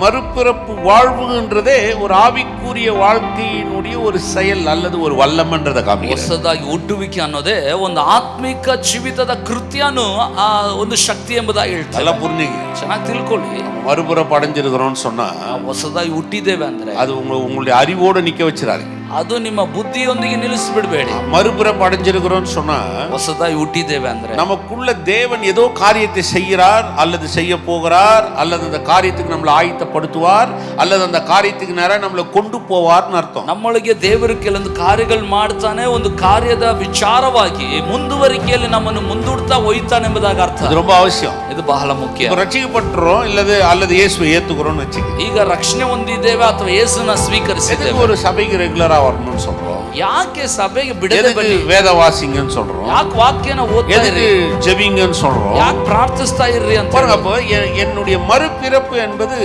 மறுபிறப்பு வாழ்வுன்றதே ஒரு ஆவிக்குரிய வாழ்க்கையினுடைய ஒரு செயல் அல்லது ஒரு வல்லமன்றதை காமிக்கிறது ಹೊಸದಾಗಿ ಹುಟ್ಟುವಿಕೆ ಅನ್ನೋದೇ ಒಂದು ಆತ್ಮಿಕ ಜೀವಿತದ ಕೃತ್ಯನು ಆ ಒಂದು ಶಕ್ತಿ ಎಂಬುದಾಗಿ ಹೇಳ್ತಾರೆ நல்லா புரிஞ்சுங்க ಚೆನ್ನಾಗಿ ತಿಳ್ಕೊಳ್ಳಿ மறுபிறப்பு அடைஞ்சிருக்கிறோம்னு சொன்னா ನಾವು ಹೊಸದಾಗಿ ಹುಟ್ಟಿದ್ದೇವೆ ಅಂದ್ರೆ அது உங்க உங்களுடைய அறிவோட நிக்க வச்சிடாதீங்க ಅದು ನಿಮ್ಮ ಬುದ್ಧಿಯೊಂದಿಗೆ ನಿಲ್ಲಿಸ್ಬಿಡ್ಬೇಡಿ மறுபிறப்பு அடைஞ்சிருக்கிறோம்னு சொன்னா ಹೊಸದಾಗಿ ಹುಟ್ಟಿದ್ದೇವೆ ಅಂದ್ರೆ நமக்குள்ள தேவன் ஏதோ காரியத்தை செய்கிறார் அல்லது செய்ய போகிறார் அல்லது அந்த காரியத்துக்கு நம்மளை ஆயத்தப்படுத்துவார் அல்லது அந்த காரியத்துக்கு நேரம் நம்மளை கொண்டு போவார்னு அர்த்தம் ನಮ್ಮೊಳಗೆ ದೇವರು ಕೆಲವೊಂದು ಕಾರ್ಯಗಳು ಮಾಡ್ತಾನೆ ಒಂದು ಕಾರ್ಯದ ವಿಚಾರವಾಗಿ ಮುಂದುವರಿಕೆಯಲ್ಲಿ ನಮ್ಮನ್ನು ಮುಂದೂಡ್ತಾ ಒಯ್ತಾನೆ ಎಂಬುದಾಗಿ ಅರ್ಥ அது ரொம்ப அவசியம் ಇದು ಬಹಳ ಮುಖ್ಯ இப்போ ரட்சிக்கப்பட்டுறோம் இல்லது அல்லது இயேசுவை ஏத்துக்கிறோம்னு வச்சுக்க ಈಗ ರಕ್ಷಣೆ ಹೊಂದಿದ್ದೇವೆ ಅಥವಾ ಯೇಸುನ ಸ್ವೀಕರಿಸಿದ್ದೇವೆ எதுக்கு ஒரு சபைக்கு ரெகுலரா வரணும்னு சொல்றோம் ಯಾಕೆ ಸಭೆಗೆ ಬಿಡದೆ எதுக்கு ಬನ್ನಿ வேத வாசிங்கன்னு சொல்றோம் ಯಾಕೆ ವಾಕ್ಯನ ಓದ್ತಾ எதுக்கு ಇರ್ರಿ ஜெபிங்கன்னு சொல்றோம் ಯಾಕೆ ಪ್ರಾರ್ಥಿಸ್ತಾ ಇರ್ರಿ ಅಂತ பாருங்க அப்போ எ- என்னுடைய மறுபிறப்பு என்பது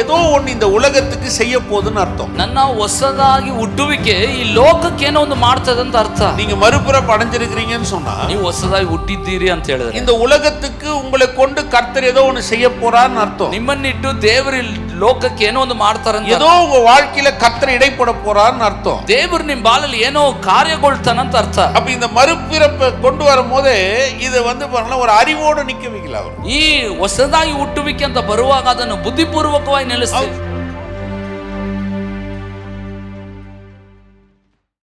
ஏதோ ஒண்ணு இந்த உலகத்துக்கு செய்ய போகுதுன்னு அர்த்தம் ನನ್ನ ಹೊಸದಾಗಿ ಹುಟ್ಟುವಿಕೆ ಈ ಲೋಕಕ್ಕೆ ಏನೋ ಒಂದು ಮಾಡ್ತದೆ ಅಂತ ಅರ್ಥ நீங்க மறுபிறப்பு அடைஞ்சிருக்கிறீங்கன்னு சொன்னா ನೀವು ಹೊಸದಾಗಿ ಹುಟ್ಟಿದ್ದೀರಿ ಅಂತ ಹೇಳಿದ್ರೆ இந்த உலகத்துக்கு உங்களை கொண்டு கர்த்தர் ஏதோ ஒண்ணு செய்ய போறான்னு அர்த்தம் ನಿಮ್ಮನ್ನಿಟ್ಟು ದೇವರು ಈ ಲೋಕಕ್ಕೆ ಏನೋ ಒಂದು ಮಾಡ್ತಾರಂತ ஏதோ உங்க வாழ்க்கையில கர்த்தர் இடைப்பட போறான்னு அர்த்தம் ದೇವರು ನಿಮ್ ಬಾಲಲ್ಲಿ ಏನೋ ಕಾರ್ಯಗೊಳ್ತಾನಂತ ಅರ್ಥ அப்ப இந்த மறுபிறப்பை கொண்டு வரும்போதே இது வந்து பாருங்களா ஒரு அறிவோடு நிக்க வைக்கல அவர் ಈ ಹೊಸದಾಗಿ ಹುಟ್ಟುವಿಕೆ ಅಂತ ಬರುವಾಗ ಅದನ್ನು ಬುದ್ಧಿಪೂರ್ವಕವಾಗಿ ನಿಲ್ಲಿಸ್ತೀವಿ